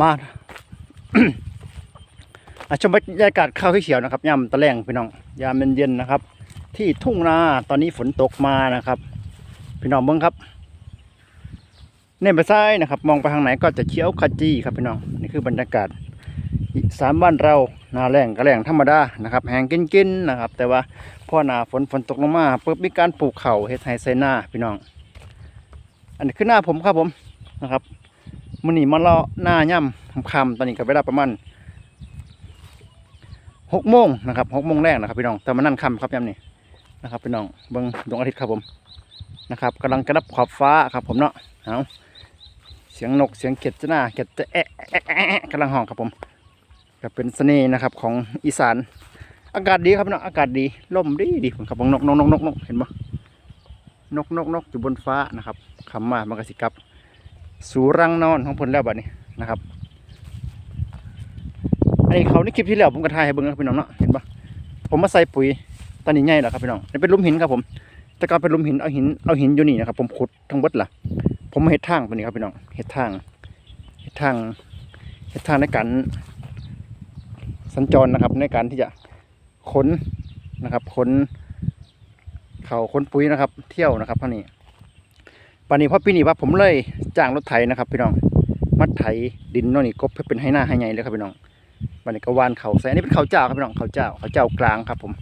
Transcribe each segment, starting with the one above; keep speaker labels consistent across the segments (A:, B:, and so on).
A: มา อาชมบรรยากาศข้าวเขียวนะครับยามตะแลงพี่น้องยามเย็นๆนะครับ ที่ทุ่งนาตอนนี้ฝนตกมานะครับ พี่น้องเบิ้งครับเน่นไปซ้ายนะครับ มองไปทางไหนก็จะเขียวขจีครับพี่น้องนี่คือบรรยากาศสานบ้านเรานาแรงก็แรงธรรมดานะครับแห้งกินๆนะครับ แต่ว่าพอหนาฝนฝนตกลงมาปุ๊บมีการปลูกเข่าเฮ็ดไฮไซนาพี่น้อง อันนี้คือหน้าผมครับผมนะครับ มันนี่มาเลาะหน้าย่ำคำตอนนี้ก็เวลาประมาณหกโมงนะครับหกโมงแรกนะครับพี่น้องแต่มานั่นคำครับย่ำนี่นะครับพี่น้องเบิ้งดวงอาทิตย์ครับผมนะครับกำลังกระดับขอบฟ้าครับผมเนาะเอาเสียงนกเสียงเก็ดจะหน้าเก็ดจะแอะแอะแอะแอะกำลังห้องครับผมก็เป็นเสน่ห์นะครับของอีสาน อากาศดีครับพี่น้องอากาศดีลมดีดีผมครับผมนกนกนกนกนกเห็นปะนกนกนกอยู่บนฟ้านะครับคำมามันก็สิกับ สู่รังนอนของเพิ่นแล้วบัดนี้นะครับอันนี้เขาในคลิปที่แล้วผมก็ถ่ายให้เบิ่งครับพี่น้องเนาะเห็นปะผมมาใส่ปุ๋ยตอนนี้ใหญ่แล้วครับพี่น้องนี่เป็นลุมหินครับผมแต่ก่อนเป็นลุมหินเอาหินเอาหินอยู่นี่นะครับผมขุดทั้งเบิดล่ะ ผมมาเฮ็ดทางตัวนี้ครับพี่น้องเฮ็ดทางเฮ็ดทางเฮ็ดทางในการสัญจรนะครับ ในการที่จะขนนะครับขนเขาขนปุ๋ยนะครับ เที่ยวนะครับท่านี้ ปานนี้พอปีนี้ว่าผมเลยจ้างรถไถนะครับพี่น้องมัดไถดินน่นนี่กบเพื่อเป็นให้หน้าให้ใหญ่เลยครับพี่น้องวันนี้ก็วานเขาใส่อันนี้เป็นเขาเจ้าครับพี่น้องเขาเจ้าเขาเจ้ากลางครับผม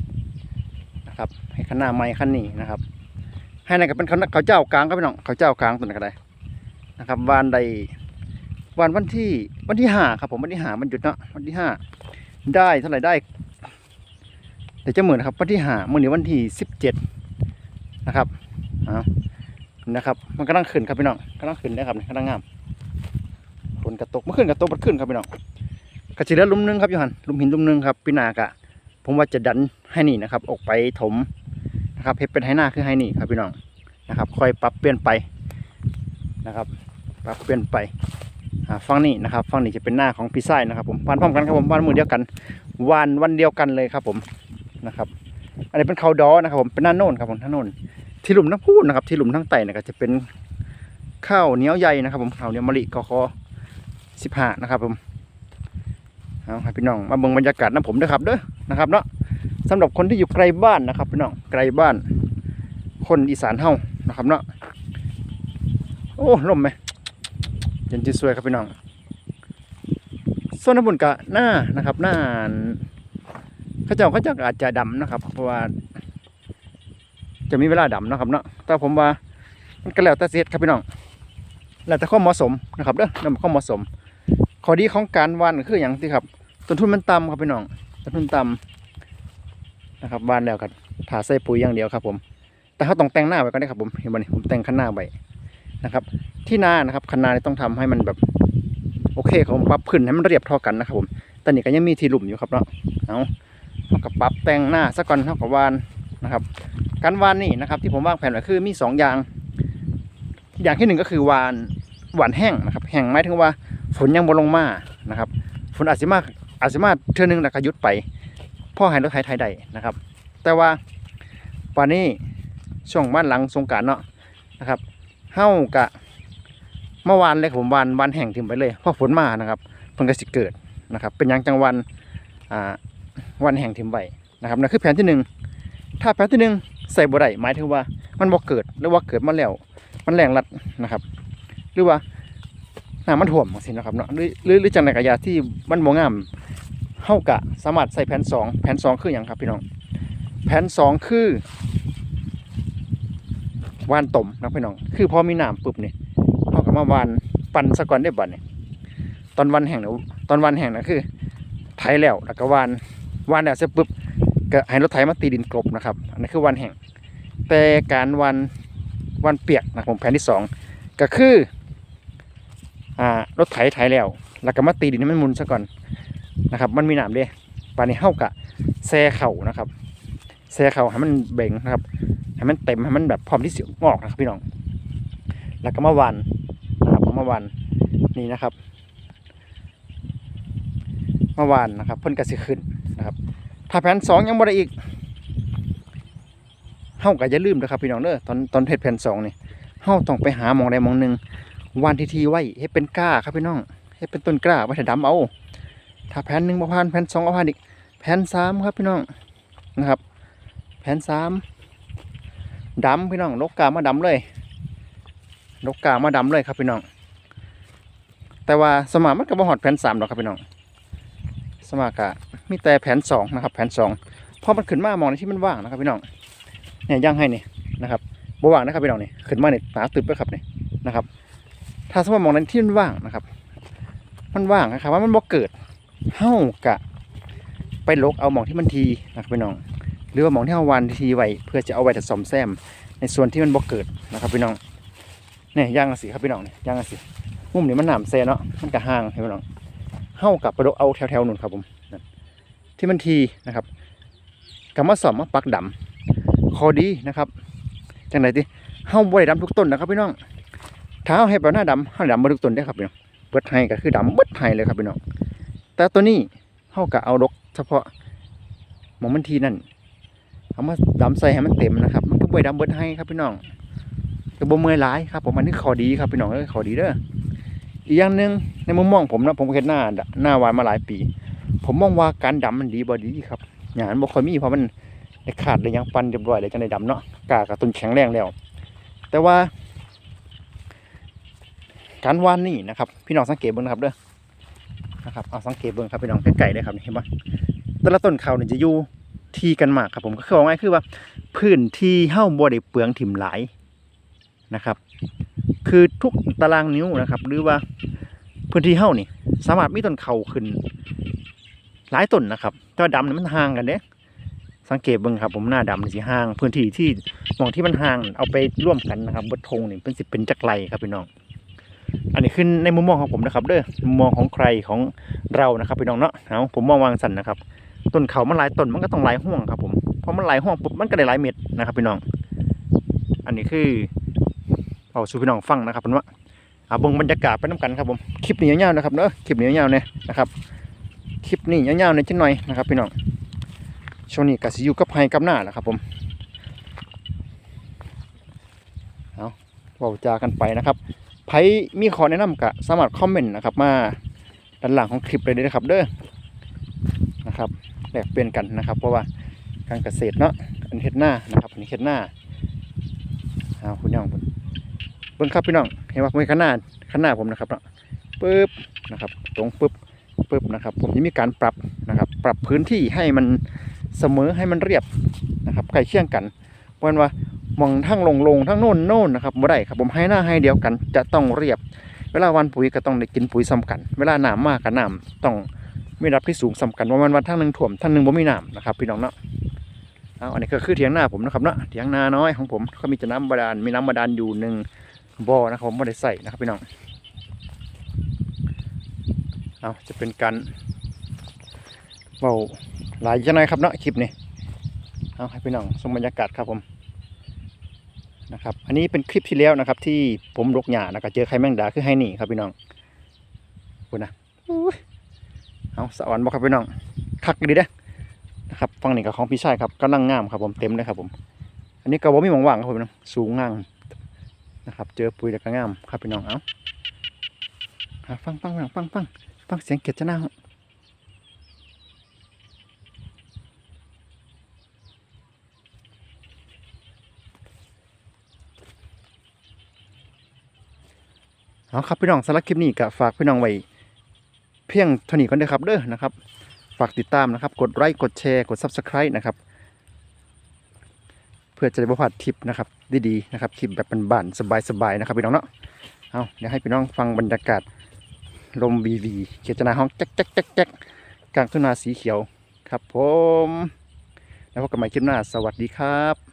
A: นะครับ ให้ขนาไม้ขั้นนี้นะครับ ให้นั่นก็เป็นเขาเขาเจ้ากลางครับพี่น้องเขาเจ้ากลางตัวนั้นก็ได้นะครับวานใดวานวันที่วันที่ห้าครับผมวันที่ห้ามันหยุดเนาะวันที่ห้าได้เท่าไหร่ได้เดี๋ยวจะเหมือนครับวันที่ห้ามื่อนี้วันที่สิบเจ็ดนะครับเอา นะครับ มันกำลังขึ้นครับพี่น้องกำลังขึ้นนะครับกำลังงามฝนกระตกเมื่อขึ้นกระตกมันขึ้นครับพี่น้องกระชิแล้วลุมหนึงครับยูหันลุมหินลุมหนึงครับพี่นากะ ผมว่าจะดันให้นี่นะครับ ออกไปถมนะครับเฮ็ดเป็นให้หน้าคือให้นี่ครับพี่น้องนะครับค่อยปรับเปลี่ยนไปนะครับปรับเปลี่ยนไปอ่าฝั่งนี้นะครับฝั่งนี้จะเป็นหน้าของพี่ไส้นะครับผมวันพร้อมกันครับผมวันมือเดียวกันวันวันเดียวกันเลยครับผมนะครับ อันนี้เป็นเขาดอนะครับผมเป็นหน้าโน่นครับผมหน้าโน่น ที่หลุมทั้งพูดนะครับ ที่หลุมทั้งไต่นี่ยก็จะเป็นข้าวเหนียวใหญ่นะครับ ผมข้าวเหนียวมะลิกคอสิบห้านะครับ ผมเอาให้พี่น้องมาเบิ่งบรรยากาศน้ำผมด้วยครับเด้อนะครับเนาะสำหรับคนที่อยู่ไกลบ้านนะครับพี่น้องไกลบ้าน คนอีสานเฮานะครับเนาะโอ้ลมไหมเย็นที่สวยครับพี่น้องส่วนน้ำบุญกะหน้านะครับหน้าเขาเจ้าเขาเจ้าอาจจะดำนะครับ เพราะว่า จะมีเวลาดำนะครับเนาะแต่ผมว่ามันก็แล้วแต่เสียครับพี่น้องแล้วแต่ข้อเหมาะสมนะครับเด้อแล้วข้อเหมาะสม ข้อดีของการวานคืออย่างที่ครับต้นทุนมันต่ำครับพี่น้องต้นทุนต่ำนะครับวานแล้วกันถาใส่ปุ๋ยอย่างเดียวครับ ผม แต่เขาต้องแต่งหน้าไว้ก่อนนะครับ ผมเห็นบ่นี่ผมแต่งข้างหน้าไว้นะครับ ที่หน้านะครับข้านานี่ต้องทำให้มันแบบโอเคครับผมปรับขึ้นให้มันเรียบเท่ากันนะครับผมแต่นี่ก็ยังมีที่หลุมอยู่ครับเนาะเอาเขาก็ปรับแต่งหน้าซะก่อนเท่ากับวานนะครับ การวานนี่นะครับ ที่ผมวางแผนไว้คือมีสองอย่าง อย่างที่หนึ่งก็คือวานหวานแห้งนะครับแห้งหมายถึงว่าฝนยังบ่ลงมานะครับฝนอาจจะมาอาจจะมาเทื่อนึงแล้วก็หยุดไปพ่อให้รถไถไทยได้นะครับ แต่ว่าวันนี้ช่วงบ้านหลังสงการเนาะนะครับเฮากะเมื่อวานเลยผมวานวานแห้งทิ้งไปเลยเพราะฝนมานะครับเพิ่นก็สิเกิดนะครับ เป็นอย่างจังวันอ่าวันแห้งทิ้งไปนะครับนั่นคือแผนที่หนึ่งถ้าแผนที่หนึ่ง ใส่บ่ได้หมายถึงว่ามันบ่เกิดหรือว่าเกิดมาแล้ว มันแรงรัดนะครับ หรือว่าน้ำมันท่วมจังซี่นะครับเนาะหรือหรือจังไดกะยาที่มันบ่งามเฮากะสามารถใส่แผ่นสองแผ่นสองคือหยังครับพี่น้องแผ่นสองคือวานต้มนะพี่น้อง คือพอมีน้ำปุ๊บเนี่ยเฮาก็มาวานปั่นซะก่อนได้บัดนี่ยตอนวันแห่งน่ะตอนวันแห่งนะคือไถแล้วแล้วก็วานวานแล้วเสร็จปุ๊บ ก็ให้รถไถมาตีดินกลบนะครับ อันนี้คือวันแห่ง แต่การวันวันเปียกนะผมแผนที่สองก็คืออ่ารถไถไถแล้ว แล้วก็มาตีดินให้มันมุนซะก่อนนะครับ มันมีหนามเด้ปานนี้เฮากะแซ่เข่านะครับแซ่เข่าให้มันเบ่งนะครับให้มันเต็มให้มันแบบพร้อมที่สิงอกนะครับพี่น้อง แล้วก็มาวันนะครับเอามาวันนี่นะครับมาวันนะครับเพิ่นก็สิขึ้น ถ้าแผนสองยังบ่ได้อีกเฮาก็อย่าลืมนะครับพี่น้องเด้อตอนตอนเฮ็ดแผนสองนี่เฮาต้องไปหามองใดมองหนึ่งวานทีทีไว้ให้เป็นก้าครับพี่น้องให้เป็นต้นกล้าไว้ถ้าดำเอา ถ้าแผ่นหนึ่งบ่ผ่านแผ่นสองก็ผ่านอีกแผ่นสามครับพี่น้องนะครับ แผ่นสามดำพี่น้องลกกามาดำเลยลกกามาดำเลยครับพี่น้อง แต่ว่าสมากมันก็บ่ฮอดแผ่นสามหรอกครับพี่น้อง สมากะมีแต่แผนสองนะครับ แผนสองพอมันขึ้นมามองในที่มันว่างนะครับพี่น้องเนี่ยย่างให้เนี่ยนะครับบว่างนะครับพี่น้องเนี่ยขึ้นมาเนี่ยหนาตึบไปครับเนี่ยนะครับ ถ้าสมมติมองในที่มันว่างนะครับ มันว่างนะครับว่ามันบ่เกิดเฮ้ากะ ไปลกเอาหมองที่มันทีนะครับพี่น้อง หรือว่าหมองที่เอาวันทีไว้เพื่อจะเอาไว้ถัดซ่อมแซม ในส่วนที่มันบ่เกิดนะครับพี่น้องเนี่ยย่างละสิครับพี่น้องเนี่ยย่างละสิมุมนี้มันหนามแซเนาะมันกะห่างให้พี่น้อง เฮ้ากับไปลกเอาแถวๆนู่นครับผมที่มันทีนะครับกำมาสอมมาปักดำคอดีนะครับจังไหนดิเฮ้าบ่ได้ดำทุกต้นนะครับพี่น้องถ้าเฮาให้แบบหน้าดำเฮาดำมาทุกต้นได้ครับพี่น้องเบิดให้ก็คือดำเบิดให้เลยครับพี่น้องแต่ตัวนี้เฮาก็เอาดกเฉพาะหมองมันทีนั่นเอามาดำใส่ให้มันเต็มนะครับ มันก็บ่ได้ดำเบิดให้ครับพี่น้องก็บ่เมื่อยหลายครับผมอันนี้ข้อดีครับพี่น้องเอ้ยข้อดีเด้อ อีกอย่างหนึ่งในมุมมองผมนะผมเฮ็ดหน้าหน้าวานมาหลายปี ผมมองว่าการดำมันดีบ่ดีครับหยามันบ่ค่อยมีเพราะมันได้ขาดเลยยังปันเรียบร้อยเลยจังได้ดำเนาะกากับต้นแข็งแรงแล้ว แต่ว่า การวานนี่นะครับ พี่น้องสังเกตเบิ่งนะครับเด้อนะครับเอาสังเกตเบิ่งครับพี่น้องใกล้ๆเลยครับเห็นปะแต่ละต้นเขาเนี่ยจะอยู่ที่กันมากครับผมก็คือว่าง่ายคือว่า พื้นที่เฮ้าบ่ได้เปลืองถิ่มหลาย นะครับ คือทุกตารางนิ้วนะครับ หรือว่าพื้นที่เฮ้านี่สามารถมีต้นเขาขึ้น หลายต้นนะครับแต่ว่าดำนี่มันห่างกันเด้สังเกตบิ่งครับผมหน้าดำนี่สิห่าง พื้นที่ที่มองที่มันห่างเอาไปร่วมกันนะครับบนธงนี่เป็นสิเป็นจักไรครับพี่น้อง อันนี้ขึ้นในมุมมองของผมนะครับ เด้อมุมมองของใครของเรานะครับพี่น้องเนาะเอาผมมองวางสันนะครับต้นเขามันหลายต้นมันก็ต้องหลายห่วงครับผมพราะมันหลายห่วงปุ๊บมันก็ได้หลายเม็ดนะครับพี่น้อง อันนี้คือ เอาสู่พี่น้องฟังนะครับเป็นว่าเอาบ่งบรรยากาศไปน้ำกันครับผมคลิปนี้ยาวๆนะครับเนอะคลิปนี้ยาวๆเนี่ยนะครับคลิปนี้ยาวๆเนี่ยจังหน่อยนะครับพี่น้องช่วงนี้ก็สิอยู่กับไฮกับหน้าแหละครับผมเอาเว้าจากันไปนะครับไผมีขอแนะนำก็สามารถคอมเมนต์นะครับมาด้านหลังของคลิปเลยเด้อครับเด้อนะครับแลกเปลี่ยนกันนะครับ เพราะว่าการเกษตรเนาะอันเฮ็ดหน้านะครับอันนี้เฮ็ดหน้าเอาคุณน้องผม เบิ่งครับพี่น้องเห็นว่ามเห็นข้างหน้าข้างหน้าผมนะครับเนาะปึ๊บนะครับ ตรงปึ๊บปึ๊บนะครับ ผมจะมีการปรับนะครับ ปรับพื้นที่ให้มันเสมอให้มันเรียบนะครับใกล้เคียงกันเพราะฉะนั้นว่ามองทั้งลงลงทั้งโน่นโน่นนะครับบ่ได้ครับผมให้หน้าให้เดียวกัน จะต้องเรียบ เวลาวันปุ๋ยก็ต้องได้กินปุ๋ยซ้ำกัน เวลาน้ำมากกับน้ำต้องมีรับที่สูงสำคัญว่ามันวันทั้งหนึ่งถ่วมทั้งหนึ่งบ่มีน้ำนะครับ พี่น้องเนาะเอาอันนี้ก็คือเถียงหน้าผมนะครับเนาะเถียงนาน้อยของผมก็มีแต่น้ำบาดาลมีน้ำบาดาลอยู่หนึ่ง บอนะครับผมไม่ได้ใส่นะครับพี่น้องเอาจะเป็นการเบาหลายจะน้อยครับเนาะคลิปนี้เอาให้พี่น้องชมบรรยากาศครับผมนะครับอันนี้เป็นคลิปที่แล้วนะครับ ที่ผมรกหญ้านะครับเจอไข่แมงดาคือไฮนี่ครับพี่น้องคุณนะเอาสวรรค์บอกครับพี่น้องคักดีเด้อนะครับฟังหนี่งกับของพี่ชายครับกำลังงามครับผมเต็มเลยครับผม อันนี้ก็บ่มีหมองว่างครับพี่น้องสูงงาม นะครับ เจอปุ๋ยแล้วก็งามครับพี่น้องเอาฟังฟังฟังฟังฟังฟังเสียงเกล็ดจะน้าเอาครับพี่น้องสำหรับคลิปนี้ก็ฝากพี่น้องไว้เพียงเท่านี้ก่อนเด้อครับเด้อนะครับ ฝากติดตามนะครับ กดไลค์กดแชร์กด Subscribe นะครับ เพื่อจะได้บ่พลาดทิปนะครับดีๆนะครับคลิปแบบบานๆสบายๆนะครับพี่น้องเนาะเอาเดี๋ยวให้พี่น้องฟังบรรยากาศลมวีวีเขียนจนาห้องแจ๊กแจ๊กแจ๊กแจ๊กกลางทุ่งนาสีเขียวครับผม แล้วพบกันใหม่คลิปหน้าสวัสดีครับ